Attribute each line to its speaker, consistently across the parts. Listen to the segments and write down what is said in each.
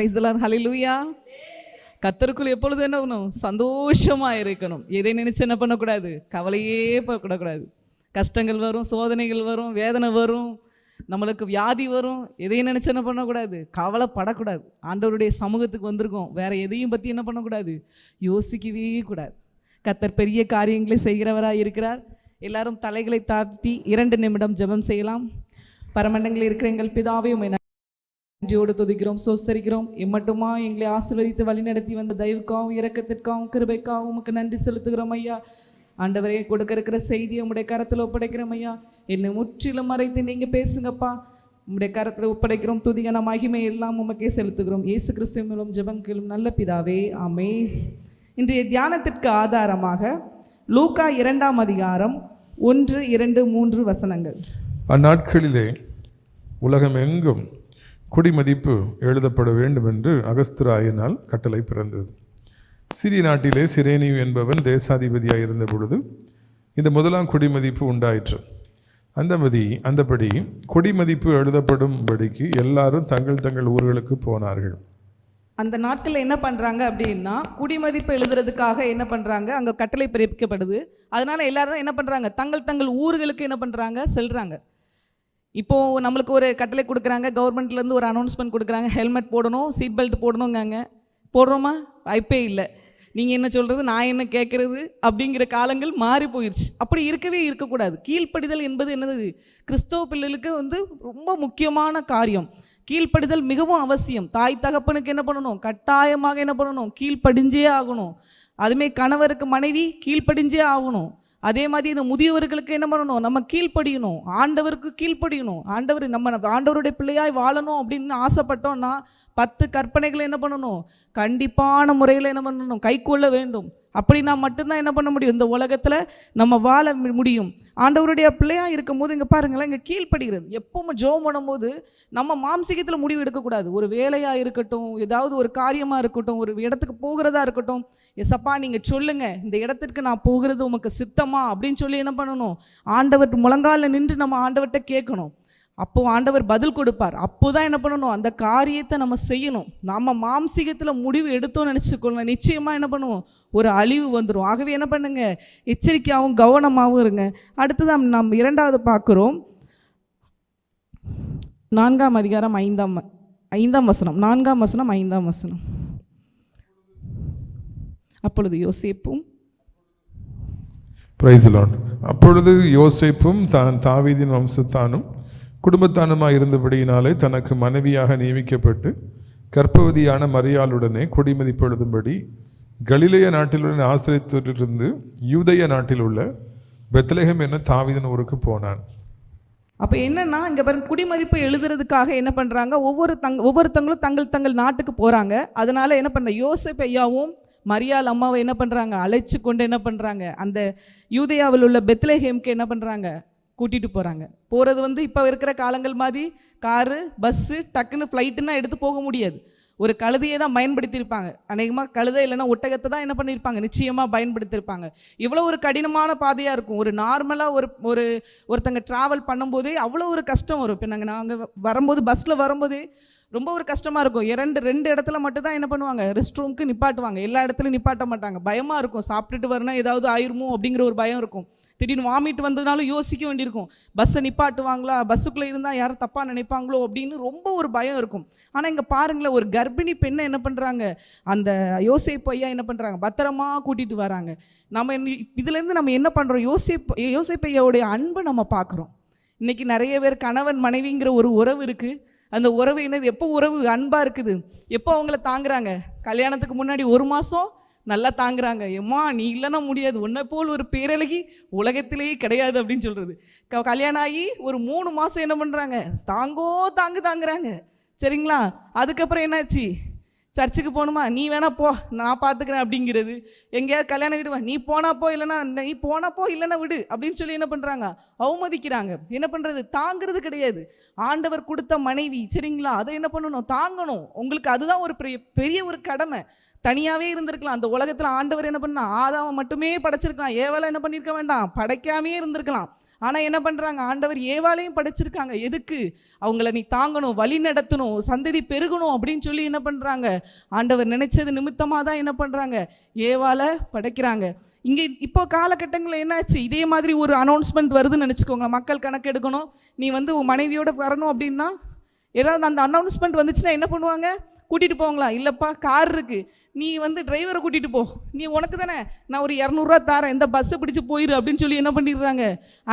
Speaker 1: Price தலான் ஹலிலூயா கத்தருக்குள் எப்பொழுது என்ன பண்ணணும் சந்தோஷமா இருக்கணும் எதை நினைச்சு என்ன பண்ணக்கூடாது? கவலையே போகக்கூடாது கஷ்டங்கள் வரும் சோதனைகள் வரும் வேதனை வரும் நம்மளுக்கு வியாதி வரும். எதையும் நினச்சி என்ன பண்ணக்கூடாது? கவலைப்படக்கூடாது. ஆண்டவருடைய சமூகத்துக்கு வந்திருக்கோம். வேற எதையும் பற்றி என்ன பண்ணக்கூடாது? யோசிக்கவே கூடாது. கத்தர் பெரிய காரியங்களை செய்கிறவராக இருக்கிறார். எல்லாரும் தலைகளை தாழ்த்தி இரண்டு நிமிடம் ஜெபம் செய்யலாம். பரமண்டங்களில் இருக்கிற எங்கள் பிதாவே என்ன நன்றியோடு துதிக்கிறோம் சோஸ்தரிக்கிறோம். இம்மட்டுமா எங்களை ஆசீர்வதித்து வழிநடத்தி வந்த தயவுக்காகவும் இரக்கத்திற்காகவும் கிருபைக்காகவும் உமக்கு நன்றி செலுத்துகிறோம் ஐயா. ஆண்டவரே கொடுக்க இருக்கிற செய்தியை உங்களுடைய கரத்தில் ஒப்படைக்கிறோம் ஐயா. என்னை முற்றிலும் மறைத்து நீங்க பேசுங்கப்பா. உங்களுடைய கரத்தில் ஒப்படைக்கிறோம் துதிகன மகிமை எல்லாம் உமக்கே செலுத்துகிறோம். இயேசு கிறிஸ்துவ மூலம் ஜெபங்களும் நல்ல பிதாவே ஆமே இன்றைய தியானத்திற்கு ஆதாரமாக லூக்கா இரண்டாம் அதிகாரம் ஒன்று இரண்டு மூன்று வசனங்கள்.
Speaker 2: அந்நாட்களிலே உலகமெங்கும் குடிமதிப்பு எழுதப்பட வேண்டும் என்று அகஸ்திராயனால் கட்டளை பிறந்தது. சிறிய நாட்டிலே சிரேனியு என்பவன் தேசாதிபதியாக இருந்த பொழுது இந்த முதலாம் குடிமதிப்பு உண்டாயிற்று. அந்தபடி அந்தபடி குடிமதிப்பு எழுதப்படும்படிக்கு எல்லாரும் தங்கள் தங்கள் ஊர்களுக்கு போனார்கள்.
Speaker 1: அந்த நாட்களில் என்ன பண்ணுறாங்க அப்படின்னா குடிமதிப்பு எழுதுறதுக்காக என்ன பண்ணுறாங்க அங்கே கட்டளை பிறப்பிக்கப்படுது. அதனால எல்லாரும் என்ன பண்ணுறாங்க தங்கள் தங்கள் ஊர்களுக்கு என்ன பண்ணுறாங்க செல்கிறாங்க இப்போ நம்மளுக்கு ஒரு கட்டளை கொடுக்குறாங்க கவர்மெண்ட்லேருந்து ஒரு அனௌன்ஸ்மெண்ட் கொடுக்குறாங்க ஹெல்மெட் போடணும் சீட் பெல்ட் போடணுங்காங்க போடுறோமா? வாய்ப்பே இல்லை. நீங்கள் என்ன சொல்கிறது நான் என்ன கேட்குறது அப்படிங்கிற காலங்கள் மாறி போயிடுச்சு அப்படி இருக்கவே இருக்கக்கூடாது. கீழ்ப்படிதல் என்பது என்னது? கிறிஸ்தவ பிள்ளைகளுக்கு வந்து ரொம்ப முக்கியமான காரியம். கீழ்ப்படிதல் மிகவும் அவசியம். தாய் தகப்பனுக்கு என்ன பண்ணணும்? கட்டாயமாக என்ன பண்ணணும்? கீழ்ப்படிஞ்சே ஆகணும். அதுமே கணவருக்கு மனைவி கீழ்ப்படிஞ்சே ஆகணும். அதே மாதிரி இந்த முதியவர்களுக்கு என்ன பண்ணணும்? நம்ம கீழ்ப்படியணும். ஆண்டவருக்கு கீழ்ப்படியணும். ஆண்டவர் நம்ம ஆண்டவருடைய பிள்ளையாய் வாழணும் அப்படின்னு ஆசைப்பட்டோம்னா பத்து கற்பனைகளை என்ன பண்ணணும்? கண்டிப்பான முறையில் என்ன பண்ணணும்? கைக்கொள்ள வேண்டும். அப்படின்னா மட்டும்தான் என்ன பண்ண முடியும்? இந்த உலகத்தில் நம்ம வாழ முடியும். ஆண்டவருடைய பிள்ளையாக இருக்கும்போது இங்கே பாருங்களேன் இங்கே கீழ்ப்படுகிறது எப்பவும் ஜோம் பண்ணும்போது நம்ம மாம்சிகத்தில் முடிவு எடுக்கக்கூடாது. ஒரு வேலையாக இருக்கட்டும் ஏதாவது ஒரு காரியமாக இருக்கட்டும் ஒரு இடத்துக்கு போகிறதா இருக்கட்டும் எசப்பா நீங்கள் சொல்லுங்கள் இந்த இடத்திற்கு நான் போகிறது உமக்கு சித்தமா? அப்படின்னு சொல்லி என்ன பண்ணணும்? ஆண்டவர் முழங்கால நின்று நம்ம ஆண்டவர்கிட்ட கேட்கணும். அப்போ ஆண்டவர் பதில் கொடுப்பார். அப்போ தான் என்ன பண்ணணும்? அந்த காரியத்தை நம்ம செய்யணும். நம்ம மாம்சீகத்தில் முடிவு எடுத்தோம்னு நினச்சிக்கொள்ளலாம் நிச்சயமாக என்ன பண்ணுவோம்? ஒரு அழிவு வந்துடும் ஆகவே என்ன பண்ணுங்க? எச்சரிக்கையாகவும் கவனமாகவும் இருங்க. அடுத்ததான் நாம் இரண்டாவது பார்க்குறோம். நான்காம் அதிகாரம் ஐந்தாம் ஐந்தாம் வசனம். நான்காம் வசனம் ஐந்தாம் வசனம். அப்பொழுது யோசிப்பும்
Speaker 2: பிரைஸ் லார்ட் அப்பொழுது யோசிப்பும் தான் தாவீதின் வம்சத்தானும் குடும்பத்தானமாக இருந்தபடியினாலே தனக்கு மனைவியாக நியமிக்கப்பட்டு கற்பவதியான மரியாளுடனே கொடிமதிப்பு எழுதும்படி கலிலேய நாட்டிலுடன் ஆசிரியத்திலிருந்து யூதய நாட்டில் உள்ள பெத்லெஹேம் என்ன தாவிதன் ஊருக்கு போனான்.
Speaker 1: அப்போ என்னன்னா இங்கே பாருங்க குடிமதிப்பு எழுதுறதுக்காக என்ன பண்ணுறாங்க ஒவ்வொரு தங் ஒவ்வொருத்தங்களும் தங்கள் தங்கள் நாட்டுக்கு போகிறாங்க அதனால என்ன பண்ண யோசப் ஐயாவும் மரியாள் அம்மாவை என்ன பண்ணுறாங்க அழைச்சி கொண்டு என்ன பண்ணுறாங்க அந்த யூதயாவில் உள்ள பெத்லஹேம்க்கு என்ன பண்ணுறாங்க கூட்டிகிட்டு போகிறாங்க போகிறது வந்து இப்போ இருக்கிற காலங்கள் மாதிரி காரு பஸ்ஸு டக்குன்னு ஃப்ளைட்டுன்னா எடுத்து போக முடியாது. ஒரு கழுதையை தான் பயன்படுத்தியிருப்பாங்க. அநேகமாக கழுதை இல்லைன்னா ஒட்டகத்தை தான் என்ன பண்ணியிருப்பாங்க? நிச்சயமாக பயன்படுத்தியிருப்பாங்க. இவ்வளோ ஒரு கடினமான பாதையாக இருக்கும். ஒரு நார்மலாக ஒரு ஒரு ஒருத்தங்க ட்ராவல் பண்ணும்போதே அவ்வளோ ஒரு கஷ்டம் வரும். இப்போ நாங்கள் நாங்கள் வரும்போது பஸ்ஸில் வரும்போதே ரொம்ப ஒரு கஷ்டமாக இருக்கும். இரண்டு ரெண்டு இடத்துல மட்டும் தான் என்ன பண்ணுவாங்க? ரெஸ்ட் ரூமுக்கு நிப்பாட்டுவாங்க. எல்லா இடத்துலையும் நிப்பாட்ட மாட்டாங்க. பயமாக இருக்கும். சாப்பிட்டுட்டு வரணும் ஏதாவது ஆயிருமோ அப்படிங்கிற ஒரு பயம் இருக்கும். திடீர்னு வாமிட் வந்ததுனாலும் யோசிக்க வேண்டியிருக்கும். பஸ்ஸை நிப்பாட்டுவாங்களா? பஸ்ஸுக்குள்ளே இருந்தால் யாரும் தப்பாக நினைப்பாங்களோ அப்படின்னு ரொம்ப ஒரு பயம் இருக்கும். ஆனால் இங்கே பாருங்களேன் ஒரு கர்ப்பிணி பெண்ணை என்ன பண்ணுறாங்க அந்த யோசை ஐயா என்ன பண்ணுறாங்க பத்திரமா கூட்டிகிட்டு வராங்க. நம்ம இதுலேருந்து நம்ம என்ன பண்ணுறோம் யோசை யோசை ஐயாவுடைய அன்பை நம்ம பார்க்குறோம். இன்றைக்கி நிறைய பேர் கணவன் மனைவிங்கிற ஒரு உறவு இருக்குது அந்த உறவு என்னது? எப்போ உறவு அன்பாக இருக்குது? எப்போ அவங்கள தாங்குறாங்க? கல்யாணத்துக்கு முன்னாடி ஒரு மாதம் நல்லா தாங்குறாங்க. எம்மா நீ இல்லைன்னா முடியாது. உன்னை போல் ஒரு பேரழகி உலகத்திலேயே கிடையாது அப்படின்னு சொல்கிறது க கல்யாணம் ஆகி ஒரு மூணு மாதம் என்ன பண்ணுறாங்க தாங்கோ தாங்கு தாங்குறாங்க. சரிங்களா? அதுக்கப்புறம் என்னாச்சு? சர்ச்சுக்கு போகணுமா? நீ வேணா போ. நான் பார்த்துக்கிறேன் அப்படிங்கிறது. எங்கேயாவது கல்யாணம் வீடு நீ போனா போ இல்லைன்னா நீ போனா போ இல்லைனா விடு அப்படின்னு சொல்லி என்ன பண்ணுறாங்க அவமதிக்கிறாங்க. என்ன பண்ணுறது தாங்கிறது கிடையாது. ஆண்டவர் கொடுத்த மனைவி சரிங்களா? அதை என்ன பண்ணணும்? தாங்கணும். உங்களுக்கு அதுதான் ஒரு பெரிய பெரிய ஒரு கடமை. தனியாகவே இருந்திருக்கலாம். அந்த உலகத்தில் ஆண்டவர் என்ன பண்ணா? ஆதாவை மட்டுமே படைச்சிருக்கலாம். ஏவலை என்ன பண்ணியிருக்க வேண்டாம்? படைக்காமே இருந்திருக்கலாம். ஆனால் என்ன பண்ணுறாங்க ஆண்டவர் ஏவாலையும் படைச்சிருக்காங்க. எதுக்கு? அவங்கள நீ தாங்கணும் வழி நடத்தணும் சந்ததி பெருகணும் அப்படின்னு சொல்லி என்ன பண்ணுறாங்க ஆண்டவர் நினைச்சது நிமித்தமாக தான் என்ன பண்ணுறாங்க ஏவால படைக்கிறாங்க. இங்கே இப்போ காலகட்டங்களில் என்னாச்சு? இதே மாதிரி ஒரு அனௌன்ஸ்மெண்ட் வருதுன்னு நினச்சிக்கோங்க. மக்கள் கணக்கு எடுக்கணும். நீ வந்து உன் மனைவியோட வரணும் அப்படின்னா ஏதாவது அந்த அனௌன்ஸ்மெண்ட் வந்துச்சுன்னா என்ன பண்ணுவாங்க? கூட்டிகிட்டு போவாங்களா? இல்லைப்பா கார் இருக்குது நீ வந்து டிரைவரை கூட்டிகிட்டு போ. நீ உனக்கு தானே நான் ஒரு இரநூறுவா தரேன். இந்த பஸ்ஸை பிடிச்சு போயிரு அப்படின்னு சொல்லி என்ன பண்ணிடுறாங்க?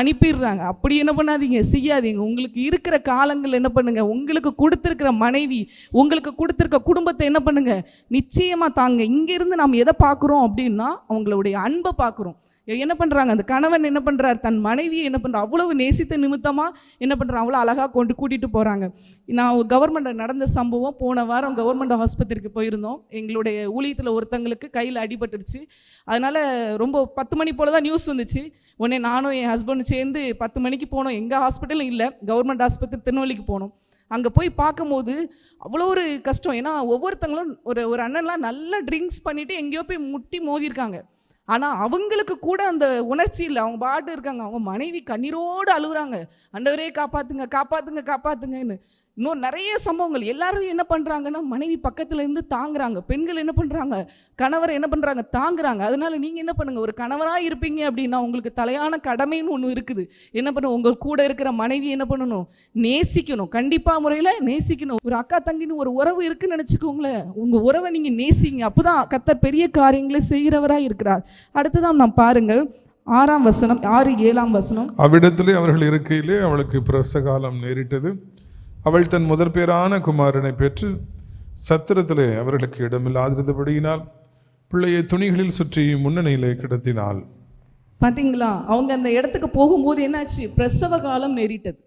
Speaker 1: அனுப்பிடுறாங்க. அப்படி என்ன பண்ணாதீங்க செய்யாதீங்க. உங்களுக்கு இருக்கிற காலங்கள் என்ன பண்ணுங்கள் உங்களுக்கு கொடுத்துருக்கிற மனைவி உங்களுக்கு கொடுத்துருக்க குடும்பத்தை என்ன பண்ணுங்கள் நிச்சயமாக தாங்க. இங்கேருந்து நாம் எதை பார்க்குறோம் அப்படின்னா அவங்களுடைய அன்பை பார்க்குறோம். என்ன பண்ணுறாங்க அந்த கணவன் என்ன பண்ணுறார் தன் மனைவியை என்ன பண்ணுறா அவ்வளவு நேசித்த நிமித்தமாக என்ன பண்ணுறான் அவ்வளோ அழகாக கொண்டு கூட்டிகிட்டு போகிறாங்க நான் கவர்மெண்ட் நடந்த சம்பவம் போன வாரம் கவர்மெண்ட் ஆஸ்பத்திரிக்கு போயிருந்தோம். எங்களுடைய ஊழியத்தில் ஒருத்தங்களுக்கு கையில் அடிபட்டுருச்சு. அதனால் ரொம்ப பத்து மணி போல் தான் நியூஸ் வந்துச்சு. உடனே நானும் என் ஹஸ்பண்டும் சேர்ந்து பத்து மணிக்கு போனோம். எங்கள் ஹாஸ்பிட்டலும் இல்லை. கவர்மெண்ட் ஆஸ்பத்திரி திருநெல்வேலிக்கு போனோம். அங்கே போய் பார்க்கும்போது அவ்வளோ ஒரு கஷ்டம். ஏன்னா ஒவ்வொருத்தங்களும் ஒரு ஒரு அண்ணன்லாம் நல்லா ட்ரிங்க்ஸ் பண்ணிவிட்டு எங்கேயோ போய் முட்டி மோதிருக்காங்க ஆனால் அவங்களுக்கு கூட அந்த உணர்ச்சி இல்லை. அவங்க பாட்டு இருக்காங்க. அவங்க மனைவி கண்ணீரோடு அழுகுறாங்க அண்டவரே காப்பாற்றுங்க காப்பாற்றுங்க காப்பாற்றுங்கன்னு இன்னும் நிறைய சம்பவங்கள். எல்லாரும் என்ன பண்ணுறாங்கன்னா மனைவி பக்கத்தில் இருந்து தாங்குறாங்க. பெண்கள் என்ன பண்ணுறாங்க கணவரை என்ன பண்ணுறாங்க தாங்குறாங்க. அதனால நீங்கள் என்ன பண்ணுங்கள் ஒரு கணவராக இருப்பீங்க அப்படின்னா உங்களுக்கு தலையான கடமைன்னு ஒன்று இருக்குது. என்ன பண்ணணும்? உங்கள் கூட இருக்கிற மனைவி என்ன பண்ணணும்? நேசிக்கணும். கண்டிப்பாக முறையில் நேசிக்கணும். ஒரு அக்கா தங்கின்னு ஒரு உறவு இருக்குன்னு நினச்சிக்கோங்களேன். உங்கள் உறவை நீங்கள் நேசிங்க. அப்போ தான் கத்தர் பெரிய காரியங்களை செய்கிறவராக இருக்கிறார். அடுத்ததான் நாம் பாருங்கள். ஆறாம் வசனம் ஆறு ஏழாம் வசனம்.
Speaker 2: அவ்விடத்திலே அவர்கள் இருக்கையிலே அவளுக்கு பிரசகாலம் நேரிட்டது. அவள் தன் முதற் பேரான குமாரனை பெற்று சத்திரத்திலே அவர்களுக்கு இடமில்லாதிருந்தபடியினால் பிள்ளையை துணிகளில் சுற்றி முன்னணியிலே கிடத்தினாள்.
Speaker 1: பார்த்தீங்களா அவங்க அந்த இடத்துக்கு போகும்போது என்னாச்சு? பிரசவ காலம் நேரிட்டது.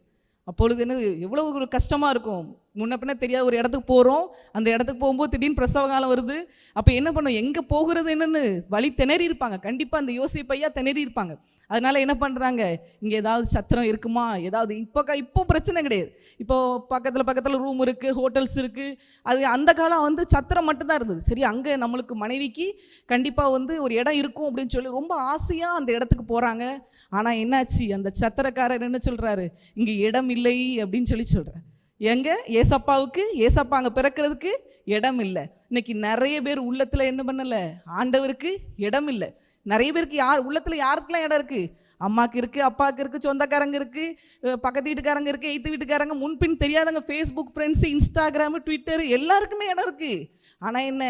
Speaker 1: அப்பொழுது என்னது? எவ்வளோ ஒரு கஷ்டமாக இருக்கும். முன்ன தெரியாத ஒரு இடத்துக்கு போகிறோம் அந்த இடத்துக்கு போகும்போது திடீர்னு பிரசவ காலம் வருது. அப்போ என்ன பண்ணும்? எங்கே போகிறது என்னன்னு? வழி திணறி இருப்பாங்க. கண்டிப்பாக அந்த யோசிப்பையா திணறி இருப்பாங்க. அதனால் என்ன பண்ணுறாங்க இங்கே ஏதாவது சத்திரம் இருக்குமா? ஏதாவது இப்போ க- இப்போ பிரச்சனை கிடையாது. இப்போ பக்கத்தில் பக்கத்தில் ரூம் இருக்குது ஹோட்டல்ஸ் இருக்குது அது அந்த காலம் வந்து சத்திரம் மட்டும்தான் இருந்தது. சரி அங்கே நம்மளுக்கு மனைவிக்கு கண்டிப்பாக வந்து ஒரு இடம் இருக்கும் அப்படின்னு சொல்லி ரொம்ப ஆசையாக அந்த இடத்துக்கு போகிறாங்க ஆனால் என்னாச்சு? அந்த சத்திரக்காரர் என்ன சொல்கிறாரு இங்கே இடம் இல்லை அப்படின்னு சொல்லி சொல்கிறார் எங்க? ஏசப்பாவுக்கு? ஏசப்பா அங்கே பிறக்கிறதுக்கு இடம் இல்லை. இன்னைக்கு நிறைய பேர் உள்ளத்தில் என்ன பண்ணலை? ஆண்டவருக்கு இடம் இல்லை. நிறைய பேருக்கு யார் உள்ளத்தில் யாருக்கெல்லாம் இடம் இருக்குது அம்மாக்கு இருக்குது அப்பாவுக்கு இருக்குது சொந்தக்காரங்க இருக்குது பக்கத்து வீட்டுக்காரங்க இருக்குது எய்த்து வீட்டுக்காரங்க முன்பின் தெரியாதவங்க ஃபேஸ்புக் ஃப்ரெண்ட்ஸு இன்ஸ்டாகிராமு ட்விட்டர் எல்லாருக்குமே இடம் இருக்குது ஆனால் என்ன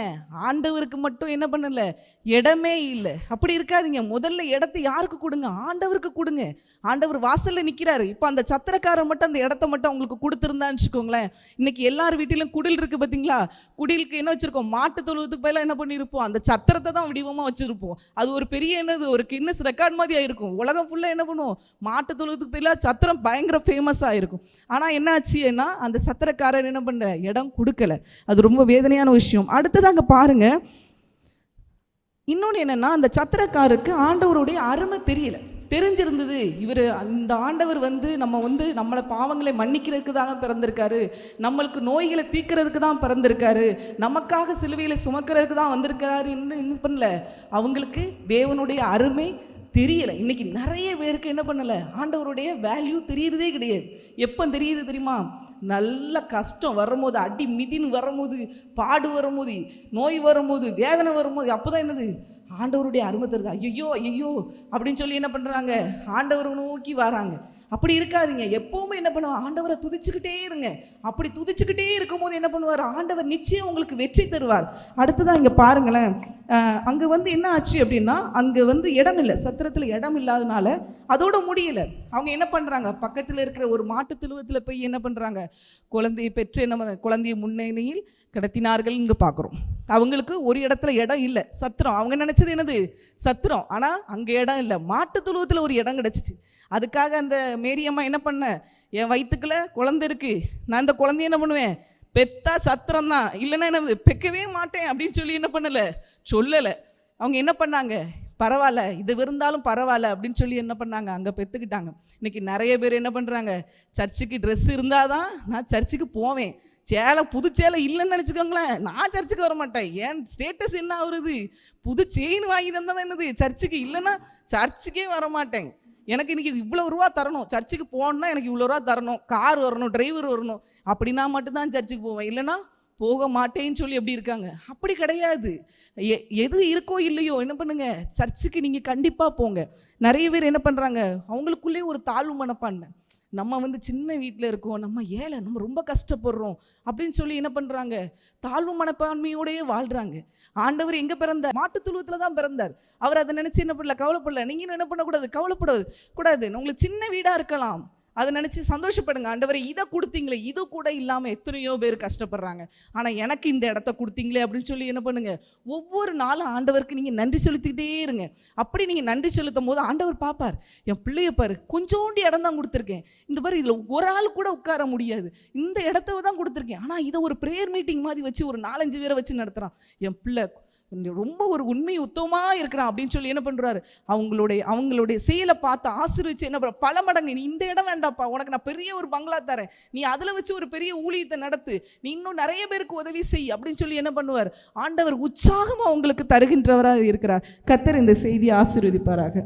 Speaker 1: ஆண்டவருக்கு மட்டும் என்ன பண்ணலை இடமே இல்லை. அப்படி இருக்காதீங்க. முதல்ல இடத்தை யாருக்கு கொடுங்க? ஆண்டவருக்கு கொடுங்க. ஆண்டவர் வாசலில் நிற்கிறாரு இப்போ அந்த சத்திரக்காரன் மட்டும் அந்த இடத்த மட்டும் உங்களுக்கு கொடுத்துருந்தான்னு வச்சுக்கோங்களேன். இன்னைக்கு எல்லார் வீட்டிலும் குடில் இருக்குது பார்த்தீங்களா? குடிலுக்கு என்ன வச்சுருக்கோம்? மாட்டு தொழுவத்துக்கு பதிலாக என்ன பண்ணியிருப்போம் அந்த சத்திரத்தை தான் வடிவமாக வச்சுருப்போம். அது ஒரு பெரிய என்னது? ஒரு கின்னஸ் ரெக்கார்ட் மாதிரி ஆயிருக்கும். உலகம் ஃபுல்லாக என்ன பண்ணுவோம்? மாட்டு தொழுவத்துக்கு பதிலாக சத்திரம் பயங்கர ஃபேமஸாக இருக்கும். ஆனால் என்ன ஆச்சுன்னா அந்த சத்திரக்காரர் என்ன பண்ண இடம் கொடுக்கல. அது ரொம்ப வேதனையான விஷயம். அடுத்தது அங்கே பாருங்க. இன்னொன்று என்னென்னா அந்த சத்திரக்காருக்கு ஆண்டவருடைய அருமை தெரியல. தெரிஞ்சிருந்தது. இவர் அந்த ஆண்டவர் வந்து நம்ம வந்து நம்மளை பாவங்களை மன்னிக்கிறதுக்கு தான் பிறந்திருக்காரு. நம்மளுக்கு நோய்களை தீக்கிறதுக்கு தான் பிறந்திருக்காரு. நமக்காக சிலுவையில் சுமக்கிறதுக்கு தான் வந்திருக்கிறாரு. இன்னும் என்ன பண்ணல. அவங்களுக்கு தேவனுடைய அருமை தெரியலை. இன்னைக்கு நிறைய பேருக்கு என்ன பண்ணலை? ஆண்டவருடைய வேல்யூ தெரியறதே கிடையாது. எப்போ தெரியுது தெரியுமா? நல்ல கஷ்டம் வரும்போது அடி மிதின்னு வரும்போது பாடு வரும்போது நோய் வரும்போது வேதனை வரும்போது அப்போ தான் என்னது? ஆண்டவருடைய அருமை தருது. ஐயோ ஐயோ அப்படின்னு சொல்லி என்ன பண்ணுறாங்க ஆண்டவரை நோக்கி வராங்க. அப்படி இருக்காதீங்க. எப்பவுமே என்ன பண்ணுவோம் ஆண்டவரை துதிச்சுக்கிட்டே இருங்க. அப்படி துதிச்சுக்கிட்டே இருக்கும்போது என்ன பண்ணுவார்? ஆண்டவர் நிச்சயம் உங்களுக்கு வெற்றி தருவார். அடுத்ததான் இங்கே பாருங்களேன். அங்கே வந்து என்ன ஆச்சு அப்படின்னா அங்கே வந்து இடம் இல்லை. சத்திரத்தில் இடம் இல்லாதனால அதோட முடியலை. அவங்க என்ன பண்ணுறாங்க பக்கத்தில் இருக்கிற ஒரு மாட்டு திருவத்தில் போய் என்ன பண்ணுறாங்க குழந்தையை பெற்று என்ன குழந்தையை முன்னணியில் கடத்தினார்கள்னு பார்க்குறோம். அவங்களுக்கு ஒரு இடத்துல இடம் இல்லை. சத்திரம். அவங்க நினச்சது என்னது? சத்திரம். ஆனால் அங்கே இடம் இல்லை. மாட்டு துழுவத்தில் ஒரு இடம் கிடச்சிச்சு. அதுக்காக அந்த மேரியம்மா என்ன பண்ண? என் வயிற்றுக்குள்ள குழந்தை இருக்குது நான் இந்த குழந்தைய என்ன பண்ணுவேன்? பெத்தா சத்திரம் தான் இல்லைன்னா என்ன பெக்கவே மாட்டேன் அப்படின்னு சொல்லி என்ன பண்ணலை? சொல்லலை. அவங்க என்ன பண்ணாங்க? பரவாயில்ல இது இருந்தாலும் பரவாயில்ல அப்படின்னு சொல்லி என்ன பண்ணாங்க? அங்கே பெற்றுக்கிட்டாங்க இன்னைக்கு நிறைய பேர் என்ன பண்ணுறாங்க சர்ச்சுக்கு ட்ரெஸ் இருந்தால் தான் நான் சர்ச்சுக்கு போவேன். சேலை புது சேலை இல்லைன்னு நினச்சிக்கோங்களேன். நான் சர்ச்சுக்கு வர மாட்டேன். ஏன்? ஸ்டேட்டஸ் என்ன ஆகுறது? புது செயின் வாங்கி தந்தால் தான் என்னது? சர்ச்சுக்கு இல்லைன்னா சர்ச்சுக்கே வர மாட்டேன். எனக்கு இன்னைக்கு இவ்வளோ ரூபா தரணும். சர்ச்சுக்கு போகணுன்னா எனக்கு இவ்வளோ ரூபா தரணும். கார் வரணும் டிரைவர் வரணும். அப்படின்னா மட்டும்தான் சர்ச்சுக்கு போவேன். இல்லைன்னா போக மாட்டேன்னு சொல்லி எப்படி இருக்காங்க? அப்படி கிடையாது. எ- எது இருக்கோ இல்லையோ என்ன பண்ணுங்க? சர்ச்சுக்கு நீங்கள் கண்டிப்பாக போங்க. நிறைய பேர் என்ன பண்ணுறாங்க அவங்களுக்குள்ளேயே ஒரு தாழ்வு மனப்பான்மை. நம்ம வந்து சின்ன வீட்டில் இருக்கோம் நம்ம ஏழை நம்ம ரொம்ப கஷ்டப்படுறோம் அப்படின்னு சொல்லி என்ன பண்ணுறாங்க தாழ்வு மனப்பான்மையோடயே வாழ்கிறாங்க ஆண்டவர் எங்கே பிறந்தார்? மாட்டுத் தொழுவத்தில் தான் பிறந்தார். அவர் அதை நினச்சி என்ன பண்ணல? கவலைப்படல. நீங்கள் என்ன பண்ணக்கூடாது? கவலைப்படாது கூடாது. உங்களுக்கு சின்ன வீடாக இருக்கலாம். அதை நினச்சி சந்தோஷப்படுங்க. ஆண்டவரை இதை கொடுத்தீங்களே. இது கூட இல்லாமல் எத்தனையோ பேர் கஷ்டப்படுறாங்க. ஆனால் எனக்கு இந்த இடத்த கொடுத்தீங்களே அப்படின்னு சொல்லி என்ன பண்ணுங்க? ஒவ்வொரு நாளும் ஆண்டவருக்கு நீங்கள் நன்றி செலுத்திக்கிட்டே இருங்க. அப்படி நீங்கள் நன்றி செலுத்தும் போது ஆண்டவர் பார்ப்பார் என் பிள்ளைய பாரு கொஞ்சோண்டு இடம் தான் கொடுத்துருக்கேன். இந்த பாரு இதில் ஒரு ஆள் கூட உட்கார முடியாது. இந்த இடத்த தான் கொடுத்துருக்கேன். ஆனால் இதை ஒரு ப்ரேயர் மீட்டிங் மாதிரி வச்சு ஒரு நாலஞ்சு பேரை வச்சு நடத்துகிறான் என் பிள்ளை ரொம்ப ஒரு உண்மை உத்தமமாக இருக்கிறான் அப்படின்னு சொல்லி என்ன பண்ணுறாரு அவங்களுடைய அவங்களுடைய செயலை பார்த்து ஆசிரிச்சு என்ன பண்ற பல மடங்கு நீ இந்த இடம் வேண்டாப்பா உனக்கு நான் பெரிய ஒரு பங்களா தரேன். நீ அதில் வச்சு ஒரு பெரிய ஊழியத்தை நடத்து. நீ இன்னும் நிறைய பேருக்கு உதவி செய் அப்படின்னு சொல்லி என்ன பண்ணுவார்? ஆண்டவர் உற்சாகம் அவங்களுக்கு தருகின்றவராக இருக்கிறார். கத்தர் இந்த செய்தியை ஆசீர்வதிப்பாராக.